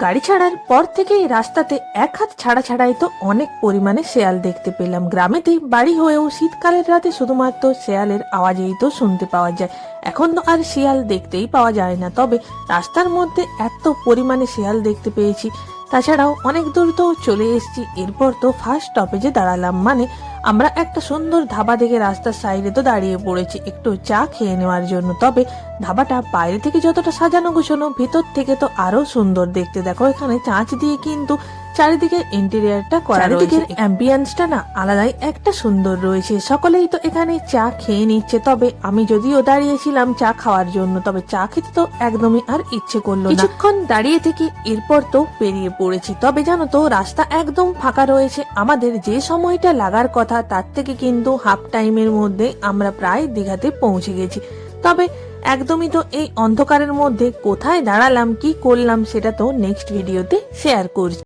গাড়ি ছাড়ার পর থেকে রাস্তাতে এক হাত ছাড়া ছাড়াই তো অনেক পরিমাণে শেয়াল দেখতে পেলাম। গ্রামেতে বাড়ি হয়েও শীতকালের রাতে শুধুমাত্র শেয়ালের আওয়াজেই তো শুনতে পাওয়া যায়। এখন তো আর শিয়াল দেখতেই পাওয়া যায় না। তবে রাস্তার মধ্যে এত পরিমাণে শেয়াল দেখতে পেয়েছি। তাছাড়াও অনেক দূর তো চলে এসেছি। এরপর তো ফার্স্ট স্টপেজে দাঁড়ালাম মানে আমরা একটা সুন্দর ধাবা দেখে রাস্তার সাইডে তো দাঁড়িয়ে পড়েছি, একটু চা খেয়ে নেওয়ার জন্য। তবে ধাবাটা বাইরে থেকে যতটা সাজানো গোছানো, ভেতর থেকে তো আরও সুন্দর দেখতে। দেখো এখানে চাঁচ দিয়ে কিন্তু চারিদিকে ইন্টেরিয়ারটা করা রয়েছে অ্যাম্বিয়েন্সটা না আলাদাই একটা সুন্দর রয়েছে। সকলেই তো এখানে চা খেয়ে নিচ্ছে। তবে আমি যদিও দাঁড়িয়েছিলাম চা খাওয়ার জন্য তবে চা খেতে তো একদমই আর ইচ্ছে করল না। কিছুক্ষণ দাঁড়িয়ে থেকে এরপর তো পেরিয়ে পড়েছি। তবে জানো তো রাস্তা একদম ফাঁকা রয়েছে। আমাদের যে সময়টা লাগার কথা তার থেকে কিন্তু হাফ টাইমের মধ্যে আমরা প্রায় দীঘাতে পৌঁছে গেছি। তবে একদমই তো এই অন্ধকারের মধ্যে কোথায় দাঁড়ালাম কি করলাম সেটা তো নেক্সট ভিডিওতে শেয়ার করছি।